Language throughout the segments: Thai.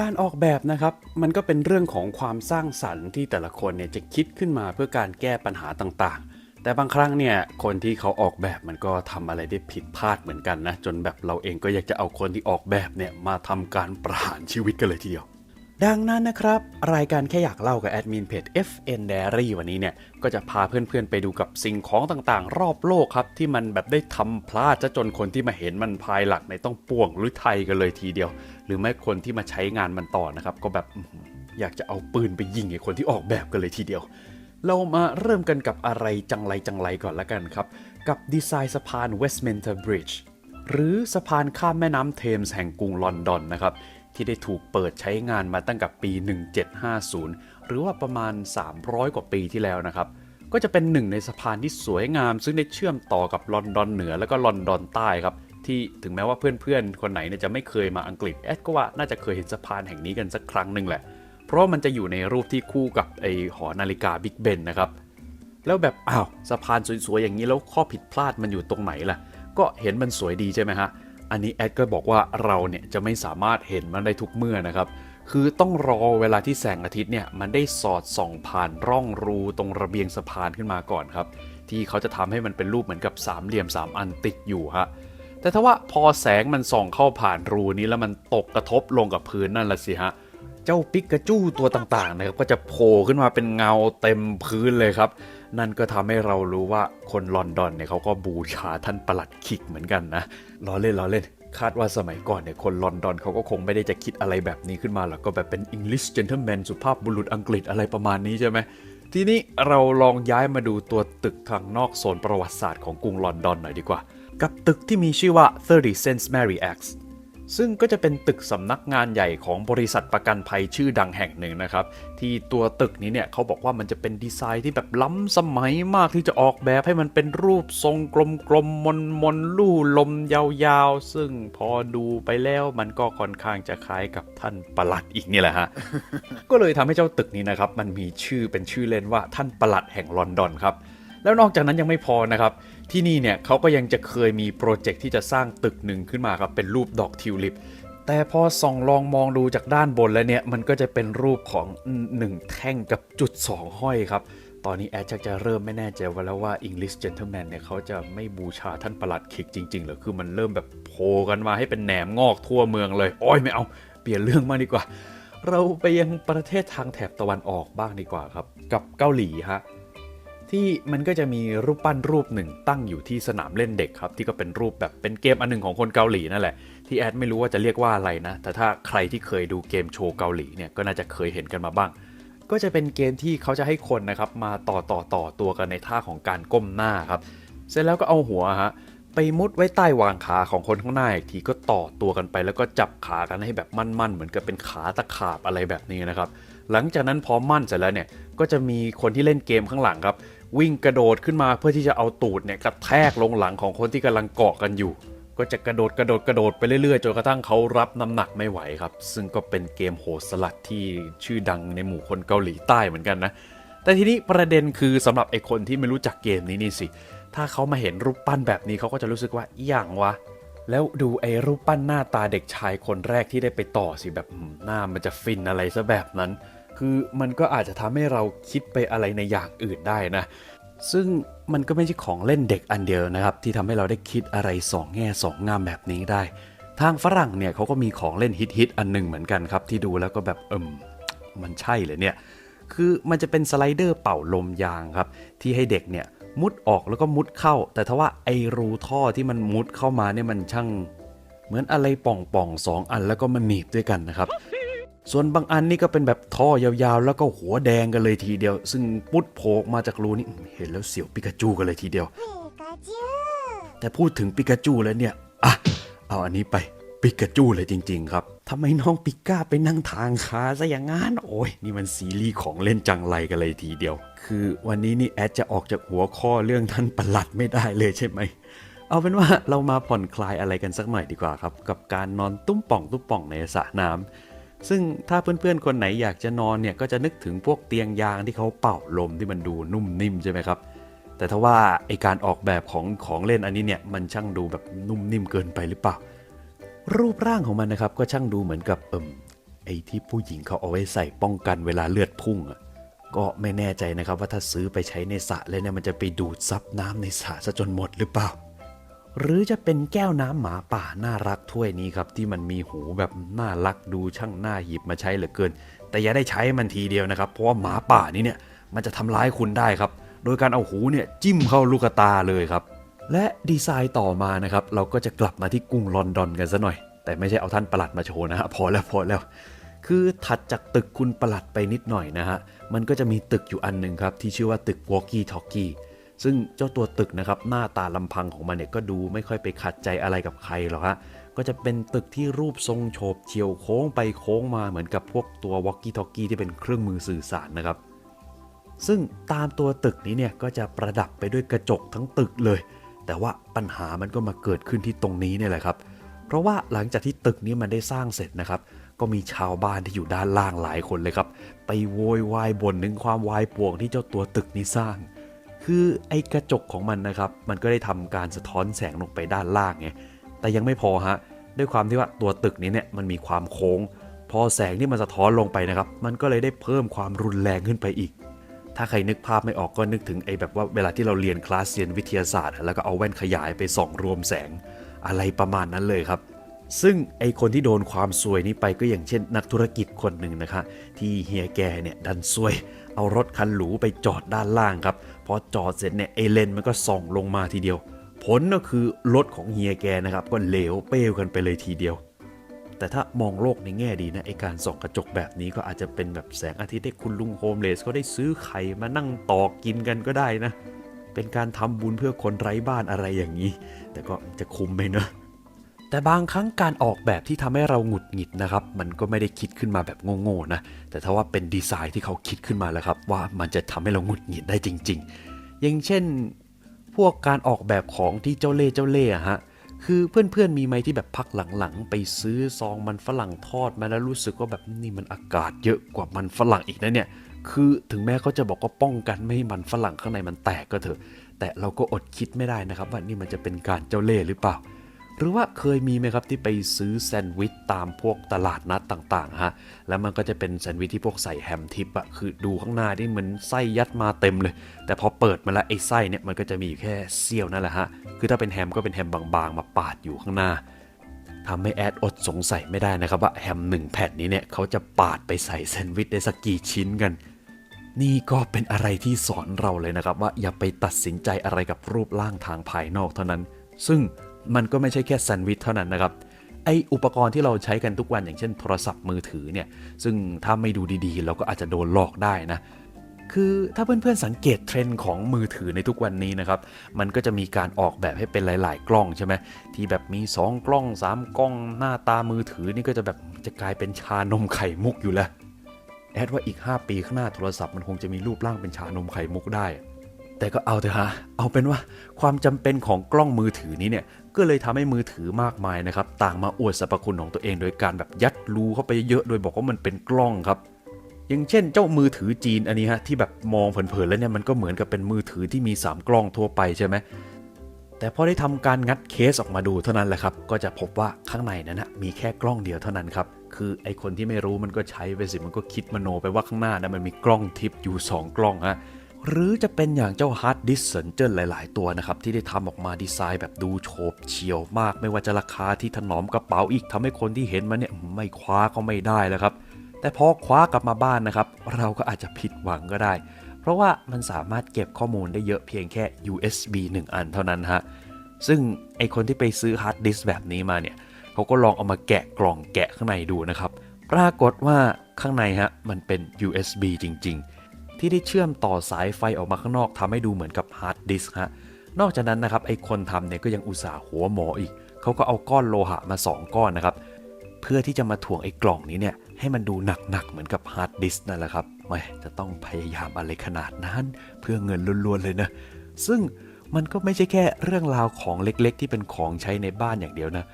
การออกแบบนะครับมันก็เป็นเรื่องของความสร้างสรรค์ที่แต่ละคนเนี่ยจะคิดขึ้นมาเพื่อการแก้ปัญหาต่างๆ แต่บางครั้งเนี่ยคนที่เขาออกแบบมันก็ทำอะไรได้ผิดพลาดเหมือนกันนะจนแบบเราเองก็อยากจะเอาคนที่ออกแบบเนี่ยมาทำการประหารชีวิตกันเลยทีเดียว ดังนั้นนะครับ รายการแค่อยากเล่ากับแอดมินเพจ FN Diary วันนี้เนี่ย ก็จะพาเพื่อนๆไปดูกับสิ่งของต่างๆ รอบโลกครับ ที่มันแบบได้ทำพลาดจะจนคนที่มาเห็นมันภายหลังในต้องป่วงหรือไทยกันเลยทีเดียว หรือไม่คนที่มาใช้งานมันต่อนะครับ ก็แบบอยากจะเอาปืนไปยิงไอ้คนที่ออกแบบกันเลยทีเดียว เรามาเริ่มกันกับอะไรจังไรจังไรก่อนละกันครับ กับดีไซน์สะพาน Westminster Bridge หรือสะพานข้ามแม่น้ำเทมส์แห่งกรุงลอนดอนนะครับ ที่ได้ถูกเปิดใช้งานมาตั้งแต่ปี 1750 หรือว่าประมาณ 300 กว่าปีที่แล้วนะครับ ก็จะเป็นหนึ่งในสะพานที่สวยงาม ซึ่งได้เชื่อมต่อกับลอนดอนเหนือแล้วก็ลอนดอนใต้ครับ ที่ถึงแม้ว่าเพื่อนๆ คนไหนเนี่ยจะไม่เคยมาอังกฤษแอดก็ว่าน่าจะเคยเห็นสะพานแห่งนี้กันสักครั้งหนึ่งแหละ เพราะมันจะอยู่ในรูปที่คู่กับไอหอนาฬิกาบิ๊กเบนนะครับ แล้วแบบอ้าวสะพานสวยๆอย่างนี้แล้วข้อผิดพลาดมันอยู่ตรงไหนล่ะ ก็เห็นมันสวยดีใช่ไหมฮะ อันนี้แอดก็บอกว่าเราเนี่ยจะไม่สามารถเห็นมันได้ทุกเมื่อนะครับ คือต้องรอเวลาที่แสงอาทิตย์เนี่ยมันได้สอดส่องผ่านร่องรูตรงระเบียงสะพานขึ้นมาก่อนครับ ที่เขาจะทำให้มันเป็นรูปเหมือนกับสามเหลี่ยมสามอันติดอยู่ฮะแต่ถ้าว่าพอแสงมันส่องเข้าผ่านรูนี้แล้วมันตกกระทบลงกับพื้นนั่นละสิฮะเจ้าปิกาจูตัวต่างๆนะครับก็จะโผล่ขึ้นมาเป็นเงาเต็มพื้นเลยครับ นั่นก็ทำให้เรารู้ว่าคนลอนดอนเนี่ยเขาก็บูชาท่านประหลัดขิกเหมือนกันนะล้อเล่นล้อเล่นคาดว่าสมัยก่อนเนี่ยคนลอนดอนเขาก็คงไม่ได้จะคิดอะไรแบบนี้ขึ้นมาหรอกก็แบบเป็น English gentleman สุภาพบุรุษอังกฤษอะไรประมาณนี้ใช่ไหมทีนี้เราลองย้ายมาดูตัวตึกทางนอกโซนประวัติศาสตร์ของกรุงลอนดอนหน่อยดีกว่า กับตึกที่มีชื่อว่า 30 Cents Mary X ซึ่งก็จะเป็นตึกสำนักงานใหญ่ของบริษัทประกันภัยชื่อดังแห่งหนึ่งนะครับ ที่ตัวตึกนี้เนี่ยเขาบอกว่ามันจะเป็นดีไซน์ที่แบบล้ำสมัยมากที่จะออกแบบให้มันเป็นรูปทรงกลมๆมนมนลู่ลมยาวๆ ซึ่งพอดูไปแล้วมันก็ค่อนข้างจะคล้ายกับท่านประหลัดอีกนี่แหละฮะ ก็เลยทำให้เจ้าตึกนี้นะครับ มันมีชื่อเป็นชื่อเล่นว่าท่านประหลัดแห่งลอนดอนครับแล้วนอกจากนั้นยังไม่พอนะครับ ที่นี่เนี่ยเขาก็ยังจะเคยมีโปรเจกต์ที่จะสร้างตึกหนึ่งขึ้นมาครับเป็นรูปดอกทิวลิป แต่พอส่องลองมองดูจากด้านบนแล้วเนี่ยมันก็จะเป็นรูปของหนึ่งแท่งกับจุดสองห้อยครับ ตอนนี้แอดชักจะเริ่มไม่แน่ใจว่าแล้วว่า English Gentleman เนี่ยเขาจะไม่บูชาท่านประหลัดคิกจริงๆหรือคือมันเริ่มแบบโผล่กันมาให้เป็นแหนมงอกทั่วเมืองเลย โอ้ยไม่เอา เปลี่ยนเรื่องมากดีกว่า เราไปยังประเทศทางแถบตะวันออกบ้างดีกว่าครับ กับเกาหลีฮะ ที่มันก็จะมีรูปปั้นรูปหนึ่งตั้งอยู่ที่สนามเล่นเด็กครับ ที่ก็เป็นรูปแบบเป็นเกมอันหนึ่งของคนเกาหลีนั่นแหละ ที่แอดไม่รู้ว่าจะเรียกว่าอะไรนะ แต่ถ้าใครที่เคยดูเกมโชว์เกาหลีเนี่ยก็น่าจะเคยเห็นกันมาบ้าง ก็จะเป็นเกมที่เขาจะให้คนนะครับมาต่อต่อต่อตัวกันในท่าของการก้มหน้าครับ เสร็จแล้วก็เอาหัวฮะไปมุดไว้ใต้วางขาของคนข้างหน้าอีกทีก็ต่อตัวกันไป แล้วก็จับขากันให้แบบมั่นๆ เหมือนกับเป็นขาตะขาบอะไรแบบนี้นะครับ หลังจากนั้นพอมั่นเสร็จแล้วเนี่ยก็จะมีคนที่เล่นเกมข้างหลังครับ วิ่งกระโดดขึ้นมาเพื่อที่จะเอาตูดเนี่ยกระแทกลงหลังของคนที่กำลังเกาะกันอยู่ ก็จะกระโดดกระโดดกระโดดไปเรื่อยๆจนกระทั่งเขารับน้ำหนักไม่ไหวครับ ซึ่งก็เป็นเกมโหดสลัดที่ชื่อดังในหมู่คนเกาหลีใต้เหมือนกันนะ แต่ทีนี้ประเด็นคือสำหรับไอคนที่ไม่รู้จักเกมนี้นี่สิ ถ้าเขามาเห็นรูปปั้นแบบนี้เขาก็จะรู้สึกว่าอย่างวะแล้วดูไอ้รูปปั้นหน้าตาเด็กชายคนแรกที่ได้ไปต่อสิแบบหน้ามันจะฟินอะไรซะแบบนั้น คือมันก็อาจจะทำให้เราคิดไปอะไรในอย่างอื่นได้นะ ซึ่งมันก็ไม่ใช่ของเล่นเด็กอันเดียวนะครับ ที่ทำให้เราได้คิดอะไรสองแง่สองงามแบบนี้ได้ ทางฝรั่งเนี่ยเขาก็มีของเล่นฮิตๆอันหนึ่งเหมือนกันครับ ที่ดูแล้วก็แบบเอิมมันใช่เลยเนี่ย คือมันจะเป็นสไลเดอร์เป่าลมยางครับ ที่ให้เด็กเนี่ยมุดออกแล้วก็มุดเข้า แต่ทว่าไอรูท่อที่มันมุดเข้ามาเนี่ยมันช่าง เหมือนอะไรป่องๆสองอันแล้วก็มาหนีบด้วยกันนะครับ ส่วนบางอันนี่ก็เป็นแบบท่อยาวๆ แล้วก็หัวแดงกันเลยทีเดียว ซึ่งปุดโผล่มาจากรูนี่เห็นแล้วเสียวปิกาจูกันเลยทีเดียว แต่พูดถึงปิกาจูแล้วเนี่ยอะเอาอันนี้ไปปิกาจูเลยจริง ๆ ครับทำไมน้องปิก้าไปนั่งทางขาซะอย่างงั้นโอ้ยนี่มันซีรีส์ของเล่นจังไรกันเลยทีเดียว คือวันนี้นี่แอดจะออกจากหัวข้อเรื่องท่านประหลัดไม่ได้เลยใช่ไหมเอาเป็นว่าเรามาผ่อนคลายอะไรกันสักหน่อยดีกว่าครับ กับการนอนตุ้มป่องตุ้มป่องในสระน้ำ ซึ่งถ้าเพื่อนๆ คนไหนอยากจะนอนเนี่ยก็จะนึกถึงพวกเตียงยางที่เขาเป่าลมที่มันดูนุ่มนิ่มใช่ไหมครับ แต่ถ้าว่าไอการออกแบบของของเล่นอันนี้เนี่ยมันช่างดูแบบนุ่มนิ่มเกินไปหรือเปล่า รูปร่างของมันนะครับก็ช่างดูเหมือนกับเอิมไอที่ผู้หญิงเขาเอาไว้ใส่ป้องกันเวลาเลือดพุ่งอะก็ไม่แน่ใจนะครับว่าถ้าซื้อไปใช้ในสระแล้วเนี่ยมันจะไปดูดซับน้ำในสระซะจนหมดหรือเปล่า หรือจะเป็นแก้วน้ำหมาป่าน่ารักถ้วยนี้ครับ ที่มันมีหูแบบน่ารักดูช่างน่าหยิบมาใช้เหลือเกิน แต่อย่าได้ใช้มันทีเดียวนะครับ เพราะว่าหมาป่านี้เนี่ยมันจะทำร้ายคุณได้ครับ โดยการเอาหูเนี่ยจิ้มเข้าลูกตาเลยครับ และดีไซน์ต่อมานะครับเราก็จะกลับมาที่กรุงลอนดอนกันซะหน่อย แต่ไม่ใช่เอาท่านประหลัดมาโชว์นะฮะพอแล้วพอแล้ว คือถัดจากตึกคุณประหลัดไปนิดหน่อยนะฮะมันก็จะมีตึกอยู่อันหนึ่งครับที่ชื่อว่าตึก Walkie Talkie ซึ่งเจ้าตัวตึกนะครับหน้าตาลำพังของมันเนี่ยก็ดูไม่ค่อยไปขัดใจอะไรกับใครหรอกฮะก็จะเป็นตึกที่รูปทรงโฉบเฉียวโค้งไปโค้งมาเหมือนกับพวกตัว Walkie Talkie ที่เป็นเครื่องมือสื่อสารนะครับ ซึ่งตามตัวตึกนี้เนี่ยก็จะประดับไปด้วยกระจกทั้งตึกเลย แต่ว่าปัญหามันก็มาเกิดขึ้นที่ตรงนี้เนี่ยแหละครับ เพราะว่าหลังจากที่ตึกนี้มันได้สร้างเสร็จนะครับ ก็มีชาวบ้านที่อยู่ด้านล่างหลายคนเลยครับ ไปโวยวายบ่นถึงความวายป่วงที่เจ้าตัวตึกนี้สร้าง คือไอ้กระจกของมันนะครับ มันก็ได้ทำการสะท้อนแสงลงไปด้านล่างไง แต่ยังไม่พอฮะ ด้วยความที่ว่าตัวตึกนี้เนี่ยมันมีความโค้ง พอแสงที่มันสะท้อนลงไปนะครับ มันก็เลยได้เพิ่มความรุนแรงขึ้นไปอีก ถ้าใครนึกภาพไม่ออกก็นึกถึงไอ้แบบว่าเวลาที่เราเรียนคลาสเรียนวิทยาศาสตร์ แล้วก็เอาแว่นขยายไปส่องรวมแสงอะไรประมาณนั้นเลยครับซึ่งไอคนที่โดนความซวยนี้ไปก็อย่างเช่น นักธุรกิจคนหนึ่งนะคะ ที่เฮียแกเนี่ยดันซวย เอารถคันหรูไปจอดด้านล่างครับ พอจอดเสร็จเนี่ยไอเลนมันก็ส่องลงมาทีเดียว ผลก็คือรถของเฮียแกนะครับก็เหลวเป้วกันไปเลยทีเดียว แต่ถ้ามองโลกในแง่ดีนะไอการส่องกระจกแบบนี้ก็อาจจะเป็นแบบแสงอาทิตย์ให้คุณลุงโฮมเลสเขาได้ซื้อไข่มานั่งตอกกินกันก็ได้นะ เป็นการทำบุญเพื่อคนไร้บ้านอะไรอย่างนี้ แต่ก็จะคุ้มไหมเนอะ แต่บางครั้งการออกแบบที่ทำให้เราหงุดหงิดนะครับ มันก็ไม่ได้คิดขึ้นมาแบบโง่ๆนะ แต่ถ้าว่าเป็นดีไซน์ที่เขาคิดขึ้นมาแล้วครับ ว่ามันจะทำให้เราหงุดหงิดได้จริง ๆ อย่างเช่น พวกการออกแบบของที่เจ้าเล่เจ้าเล่ห์อะฮะคือเพื่อนๆ มีไหมที่แบบพักหลังๆ ไปซื้อซองมันฝรั่งทอดมาแล้วรู้สึกว่าแบบนี่มันอากาศเยอะกว่ามันฝรั่งอีกนะเนี่ย คือถึงแม้เขาจะบอกว่าป้องกันไม่ให้มันฝรั่งข้างในมันแตกก็เถอะ แต่เราก็อดคิดไม่ได้นะครับว่านี่มันจะเป็นการเจ้าเล่ห์หรือเปล่า หรือว่าเคยมีไหมครับที่ไปซื้อแซนด์วิชตามพวกตลาดนัดต่างๆฮะแล้วมันก็จะเป็นแซนด์วิชที่พวกใส่แฮมทิปอะคือดูข้างหน้าที่เหมือนไส้ยัดมาเต็มเลย แต่พอเปิดมาแล้วไอ้ไส้เนี่ยมันก็จะมีอยู่แค่เสี้ยวนั่นแหละฮะคือถ้าเป็นแฮมก็เป็นแฮมบางๆ มาปาดอยู่ข้างหน้าทำให้แอดอดสงสัยไม่ได้นะครับว่าแฮมหนึ่งแผ่นนี้เนี่ยเขาจะปาดไปใส่แซนด์วิชได้สักกี่ชิ้นกัน นี่ก็เป็นอะไรที่สอนเราเลยนะครับว่าอย่าไปตัดสินใจอะไรกับรูปร่างทางภายนอกเท่านั้น ซึ่ง มันก็ไม่ใช่แค่แซนด์วิชเท่านั้นนะครับไออุปกรณ์ที่เราใช้กันทุกวันอย่างเช่นโทรศัพท์มือถือเนี่ยซึ่งถ้าไม่ดูดีๆ เราก็อาจจะโดนหลอกได้นะ คือถ้าเพื่อนๆสังเกตเทรนด์ของมือถือในทุกวันนี้นะครับ มันก็จะมีการออกแบบให้เป็นหลาย ๆ กล้องใช่ไหมที่แบบมี 2 กล้อง 3 กล้องหน้าตามือถือนี่ก็จะแบบจะกลายเป็นชานมไข่มุกอยู่แล้วแอดว่าอีก 5 ปีข้างหน้าโทรศัพท์มันคงจะมีรูปร่างเป็นชานมไข่มุกได้ แต่ก็เอาเถอะฮะเอาเป็นว่าความจำเป็นของกล้องมือถือนี้เนี่ย ก็เลยทำให้มือถือมากมายนะครับ ต่างมาอวดสรรพคุณของตัวเองโดยการแบบยัดรูเข้าไปเยอะโดยบอกว่ามันเป็นกล้องครับอย่างเช่นเจ้ามือถือจีนอันนี้ฮะที่แบบมองเผินๆแล้วเนี่ยมันก็เหมือนกับเป็นมือถือที่มี 3 กล้องทั่วไปใช่ไหมแต่พอได้ทำการงัดเคสออกมาดูเท่านั้นแหละครับ ก็จะพบว่าข้างในนั้นนะมีแค่กล้องเดียวเท่านั้นครับ คือไอคนที่ไม่รู้มันก็ใช้ไปสิมันก็คิดมโนไปว่าข้างหน้านะมันมีกล้องทิปอยู่ 2 กล้องฮะ หรือจะเป็นอย่างเจ้าฮาร์ดดิสเซนเจอร์หลาย ๆ ตัวนะครับ ที่ได้ทำออกมาดีไซน์แบบดูโฉบเฉี่ยวมาก ไม่ว่าจะราคาที่ถนอมกระเป๋าอีกทำให้คนที่เห็นมันเนี่ยไม่คว้าก็ไม่ได้แล้วครับ แต่พอคว้ากลับมาบ้านนะครับ เราก็อาจจะผิดหวังก็ได้ เพราะว่ามันสามารถเก็บข้อมูลได้เยอะเพียงแค่ USB 1 อันเท่านั้นฮะซึ่งไอคนที่ไปซื้อฮาร์ดดิสก์แบบนี้มาเนี่ยเขาก็ลองเอามาแกะกล่องแกะข้างในดูนะครับ ปรากฏว่าข้างในฮะมันเป็น USB จริง ๆ ที่ได้เชื่อมต่อสายไฟออกมาข้างนอกทำให้ดูเหมือนกับฮาร์ดดิสก์ฮะนอกจากนั้นนะครับไอคนทำเนี่ยก็ยังอุตส่าห์หัวหมออีก เขาก็เอาก้อนโลหะมา 2 ก้อนนะครับ เพื่อที่จะมาถ่วงไอ้กล่องนี้เนี่ยให้มันดูหนักๆเหมือนกับฮาร์ดดิสก์นั่นแหละครับไม่จะต้องพยายามอะไรขนาดนั้นเพื่อเงินล้วนๆเลยนะ ซึ่งมันก็ไม่ใช่แค่เรื่องราวของเล็กๆ ที่เป็นของใช้ในบ้านอย่างเดียวนะ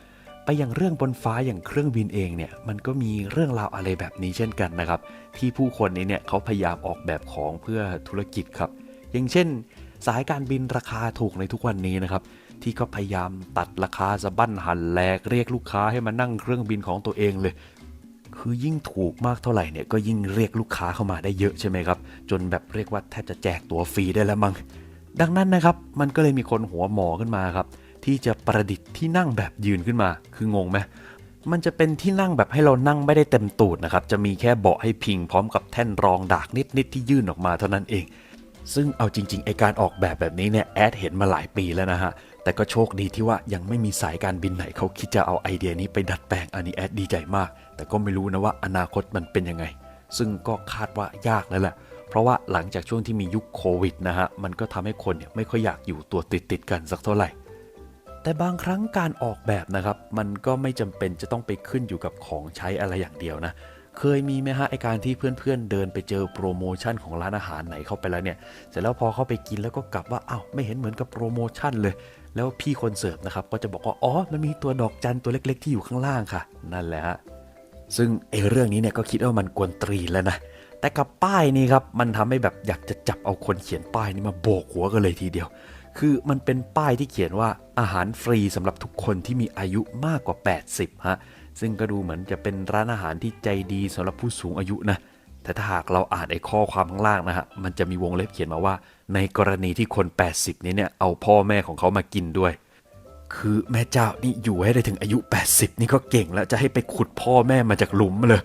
ไปอย่างเรื่องบนฟ้าอย่างเครื่องบินเองเนี่ยมันก็มีเรื่องราวอะไรแบบนี้เช่นกันนะครับ ที่ผู้คนนี้เนี่ยเขาพยายามออกแบบของเพื่อธุรกิจครับ อย่างเช่น สายการบินราคาถูกในทุกวันนี้นะครับ ที่ก็พยายามตัดราคาสะบั้นหันแหลกเรียกลูกค้าให้มานั่งเครื่องบินของตัวเองเลย คือยิ่งถูกมากเท่าไหร่เนี่ยก็ยิ่งเรียกลูกค้าเข้ามาได้เยอะใช่ไหมครับ จนแบบเรียกว่าแทบจะแจกตัวฟรีได้แล้วมั้งดังนั้นนะครับมันก็เลยมีคนหัวหมอขึ้นมาครับ ที่จะประดิษฐ์ที่นั่งแบบยืนขึ้นมา คืองงไหมมันจะเป็นที่นั่งแบบให้เรานั่งไม่ได้เต็มตูดนะครับ จะมีแค่เบาะให้พิงพร้อมกับแท่นรองดากนิดๆที่ยื่นออกมาเท่านั้นเอง ซึ่งเอาจริงๆไอการออกแบบแบบนี้เนี่ยแอดเห็นมาหลายปีแล้วนะฮะ แต่ก็โชคดีที่ว่ายังไม่มีสายการบินไหนเขาคิดจะเอาไอเดียนี้ไปดัดแปลงอันนี้แอดดีใจมาก แต่ก็ไม่รู้นะว่าอนาคตมันเป็นยังไง ซึ่งก็คาดว่ายากแล้วแหละ เพราะว่าหลังจากช่วงที่มียุคโควิดนะฮะ มันก็ทำให้คนเนี่ยไม่ค่อยอยากอยู่ตัวติดติดๆกันสักเท่าไหร่ แต่บางครั้งการออกแบบนะครับ มันก็ไม่จำเป็นจะต้องไปขึ้นอยู่กับของใช้อะไรอย่างเดียวนะ เคยมีไหมฮะไอการที่เพื่อนๆเดินไปเจอโปรโมชั่นของร้านอาหารไหนเข้าไปแล้วเนี่ย เสร็จแล้วพอเข้าไปกินแล้วก็กลับว่าอ้าวไม่เห็นเหมือนกับโปรโมชั่นเลย แล้วพี่คนเสิร์ฟนะครับก็จะบอกว่าอ๋อมันมีตัวดอกจันตัวเล็ก ๆ ที่อยู่ข้างล่างค่ะ นั่นแหละฮะซึ่งไอเรื่องนี้เนี่ยก็คิดว่ามันกวนตรีแล้วนะแต่กับป้ายนี้ครับมันทำให้แบบอยากจะจับเอาคนเขียนป้ายนี้มาโบกหัวกันเลยทีเดียว คือมันเป็นป้ายที่เขียนว่าอาหารฟรีสำหรับทุกคนที่มีอายุมากกว่า 80 ฮะ ซึ่งก็ดูเหมือนจะเป็นร้านอาหารที่ใจดีสำหรับผู้สูงอายุนะ แต่ถ้าหากเราอ่านไอ้ข้อความข้างล่างนะฮะ มันจะมีวงเล็บเขียนมาว่า ในกรณีที่คน 80 นี้เนี่ยเอาพ่อแม่ของเขามากินด้วย คือแม่เจ้านี่อยู่ให้ได้ถึงอายุ 80 นี่ก็เก่งแล้วจะให้ไปขุดพ่อแม่มาจากหลุมเลย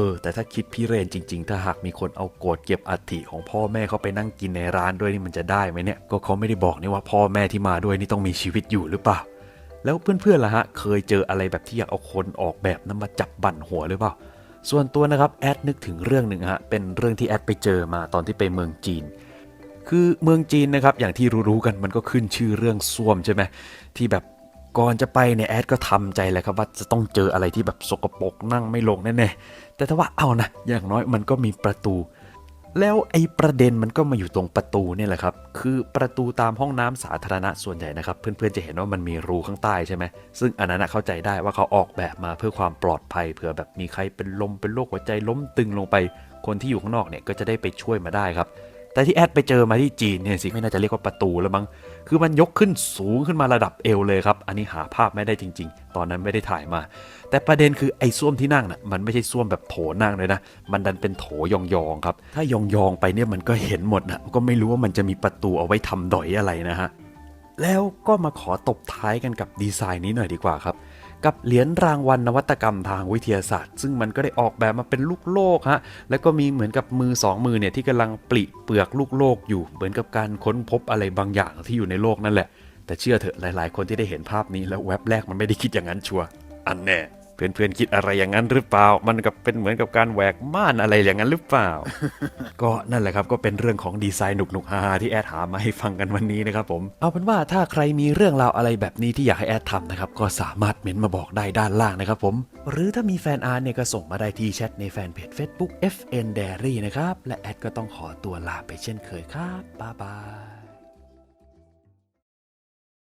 เออ แต่ถ้าคิดพี่เรนจริง ๆ ถ้าหากมีคนเอาโกรธเก็บอัฐิของพ่อแม่เขาไปนั่งกินในร้านด้วยนี่มันจะได้ไหมเนี่ย ก็เขาไม่ได้บอกนี่ว่าพ่อแม่ที่มาด้วยนี่ต้องมีชีวิตอยู่หรือเปล่า แล้วเพื่อนๆล่ะฮะ เคยเจออะไรแบบที่อยากเอาคนออกแบบนั้นมาจับบั่นหัวหรือเปล่า ส่วนตัวนะครับแอดนึกถึงเรื่องหนึ่งฮะ เป็นเรื่องที่แอดไปเจอมาตอนที่ไปเมืองจีนคือเมืองจีนนะครับอย่างที่รู้ๆกันมันก็ขึ้นชื่อเรื่องส้วมใช่ไหมที่แบบ ก่อนจะไปเนี่ยแอดก็ทำใจเลยครับว่าจะต้องเจออะไรที่แบบสกปรกนั่งไม่ลงแน่ๆแต่ถ้าว่าเอานะอย่างน้อยมันก็มีประตู แล้วไอ้ประเด็นมันก็มาอยู่ตรงประตูเนี่ยแหละครับ คือประตูตามห้องน้ำสาธารณะส่วนใหญ่นะครับ เพื่อนๆจะเห็นว่ามันมีรูข้างใต้ใช่ไหมซึ่งอันนั้นเข้าใจได้ว่าเขาออกแบบมาเพื่อความปลอดภัยเผื่อแบบมีใครเป็นลมเป็นโรคหัวใจล้มตึงลงไป คนที่อยู่ข้างนอกเนี่ยก็จะได้ไปช่วยมาได้ครับแต่ที่แอดไปเจอมาที่จีนเนี่ยสิไม่น่าจะเรียกว่าประตูแล้วมั้ง คือมันยกขึ้นสูงขึ้นมาระดับเอวเลยครับ อันนี้หาภาพไม่ได้จริง ๆ ตอนนั้นไม่ได้ถ่ายมา แต่ประเด็นคือไอ้ส้วมที่นั่งน่ะมันไม่ใช่ส้วมแบบโถนั่งเลยนะ มันดันเป็นโถยองๆครับ ถ้ายองๆไปเนี่ยมันก็เห็นหมดนะก็ไม่รู้ว่ามันจะมีประตูเอาไว้ทำดอยอะไรนะฮะ แล้วก็มาขอตบท้ายกันกับดีไซน์นี้หน่อยดีกว่าครับ กับเหรียญรางวัลนวัตกรรมทางวิทยาศาสตร์ ซึ่งมันก็ได้ออกแบบมาเป็นลูกโลกฮะแล้วก็มีเหมือนกับมือสองมือเนี่ยที่กำลังปลิเปลือกลูกโลกอยู่ เหมือนกับการค้นพบอะไรบางอย่างที่อยู่ในโลกนั่นแหละ แต่เชื่อเถอะหลาย ๆ คนที่ได้เห็นภาพนี้แล้วแว็บแรกมันไม่ได้คิดอย่างนั้นชัวร์อันแน่ เพื่อนๆคิดอะไรอย่างนั้นหรือเปล่า มันกับเป็นเหมือนกับการแหวกม่านอะไรอย่างนั้นหรือเปล่า ก็นั่นแหละครับก็เป็นเรื่องของดีไซน์หนุกๆฮาๆที่แอดหามาให้ฟังกันวันนี้นะครับผม เอาเป็นว่าถ้าใครมีเรื่องราวอะไรแบบนี้ที่อยากให้แอดทำนะครับก็สามารถเม้นมาบอกได้ด้านล่างนะครับผม หรือถ้ามีแฟนอาร์ตเนี่ยก็ส่งมาได้ที่แชทในแฟนเพจ Facebook FN Diary นะครับและแอดก็ต้องขอตัวลาไปเช่นเคยครับบ๊ายบาย